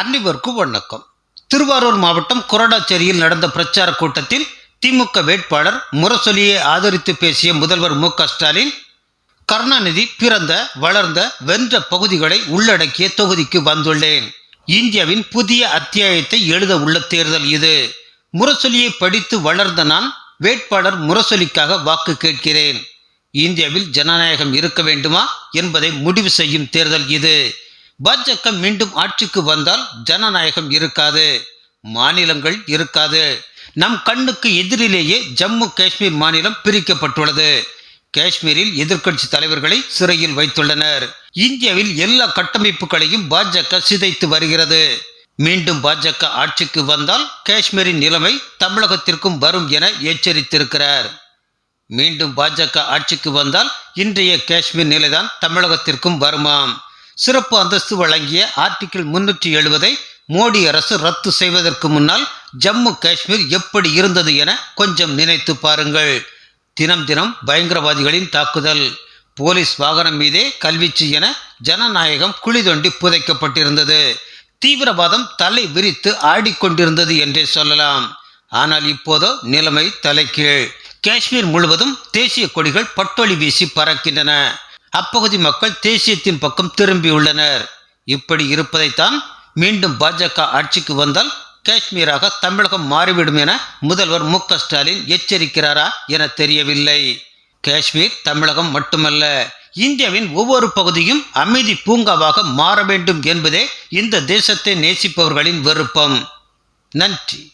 அனைவருக்கும் வணக்கம். திருவாரூர் மாவட்டம் கொரடாச்சேரியில் நடந்த பிரச்சார கூட்டத்தில் திமுக வேட்பாளர் முரசொலியை ஆதரித்து பேசிய முதல்வர் மு ஸ்டாலின் கருணாநிதி பிறந்த வளர்ந்த வென்ற பகுதிகளை உள்ளடக்கிய தொகுதிக்கு வந்துள்ளேன். இந்தியாவின் புதிய அத்தியாயத்தை எழுத உள்ள தேர்தல் இது. முரசொலியை படித்து வளர்ந்த நான் வேட்பாளர் முரசொலிக்காக வாக்கு கேட்கிறேன். இந்தியாவில் ஜனநாயகம் இருக்க வேண்டுமா என்பதை முடிவு செய்யும் தேர்தல் இது. பாஜக மீண்டும் ஆட்சிக்கு வந்தால் ஜனநாயகம் இருக்காது மாநிலங்கள் இருக்காது. நம் கண்ணுக்கு எதிரிலேயே ஜம்மு காஷ்மீர் மாநிலம் பிரிக்கப்பட்டுள்ளது. காஷ்மீரில் எதிர்க்கட்சி தலைவர்களை சிறையில் வைத்துள்ளனர். இந்தியாவில் எல்லா கட்டமைப்புகளையும் பாஜக சிதைத்து வருகிறது. மீண்டும் பாஜக ஆட்சிக்கு வந்தால் காஷ்மீரின் நிலைமை தமிழகத்திற்கும் வரும் என எச்சரித்திருக்கிறார். மீண்டும் பாஜக ஆட்சிக்கு வந்தால் இன்றைய காஷ்மீர் நிலைதான் தமிழகத்திற்கும் வருமாம். சிறப்பு அந்தஸ்து வழங்கிய ஆர்டிகிள் முன்னூற்றி எழுபதை மோடி அரசு ரத்து செய்வதற்கு முன்னால் ஜம்மு காஷ்மீர் எப்படி இருந்தது என கொஞ்சம் நினைத்து பாருங்கள். தினம் தினம் பயங்கரவாதிகளின் தாக்குதல். போலீஸ் வாகனம் மீதே கல்வீச்சு என ஜனநாயகம் குழி தோண்டி புதைக்கப்பட்டிருந்தது. தீவிரவாதம் தலை விரித்து ஆடிக்கொண்டிருந்தது என்றே சொல்லலாம். ஆனால் இப்போதோ நிலைமை தலைக்கீழ் காஷ்மீர் முழுவதும் தேசிய கொடிகள் பட்டொளி வீசி பறக்கின்றன. அப்பகுதி மக்கள் தேசியத்தின் பக்கம் திரும்பியுள்ளனர் இப்படி இருப்பதைத்தான் மீண்டும் பாஜக ஆட்சிக்கு வந்தால் காஷ்மீராக தமிழகம் மாறிவிடும் என முதல்வர் மு ஸ்டாலின் எச்சரிக்கிறாரா என தெரியவில்லை. காஷ்மீர் தமிழகம் மட்டுமல்ல இந்தியாவின் ஒவ்வொரு பகுதியும் அமைதி பூங்காவாக மாற வேண்டும் என்பதே இந்த தேசத்தை நேசிப்பவர்களின் விருப்பம். நன்றி.